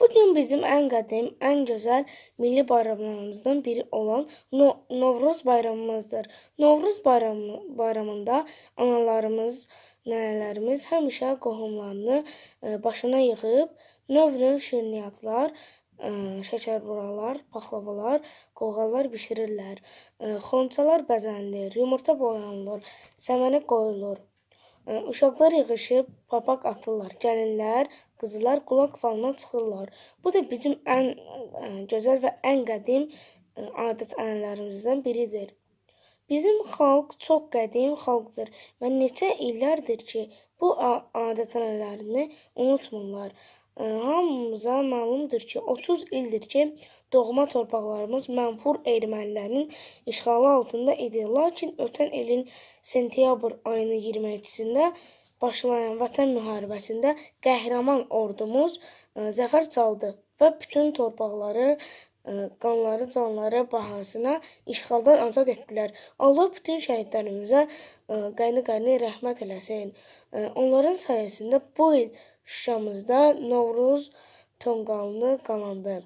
Bu gün bizim ən qədim, ən gözəl milli bayramlarımızdan biri olan No Novruz bayramımızdır. Novruz bayramı bayramında analarımız, nənələrimiz həmişə qohumlarını e, başına yığıb növ-növ şirniyyatlar, e, şəkərburalar, paxlavalar, qoğallar bişirirlər. E, Xonçalar bəzənilir, yumurta boyanılır, səmənə qoyulur. Uşaqlar yığışıb papaq atırlar. Gəlinlər, qızlar qulaq falına çıxırlar. Bu da bizim ən ə, gözəl və ən qədim adət-ənənələrimizdən biridir. Bizim xalq çox qədim xalqdır və neçə illərdir ki, bu adət-ənənələrini unutmurlar. Hamımıza məlumdur ki, 30 ildir ki, doğma torpaqlarımız mənfur ermənilərin işğalı altında idi. Lakin ötən ilin sentyabr ayının 22-sində başlayan Vətən müharibəsində qəhrəman ordumuz ə, zəfər çaldı və bütün torpaqları qanları, canları bahasına işğaldan azad etdilər. Allah bütün şəhidlərimizə qayni-qayni rəhmət eləsin. Onların sayəsində bu il Şuşamızda Novruz tonqalını qalandı.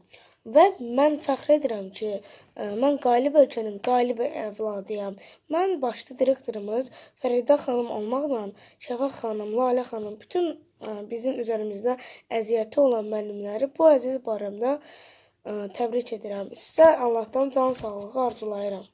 Və mən fəxr edirəm ki, mən qalib ölkənin qalib övladıyam. Mən başda direktorumuz Fəridə xanım olmaqla Şəfaq xanım, Lalə xanım, bütün bizim üzərimizdə əziyyəti olan müəllimləri bu əziz bayramda ə, təbrik edirəm. Sizə Allahdan can sağlığı arzulayıram.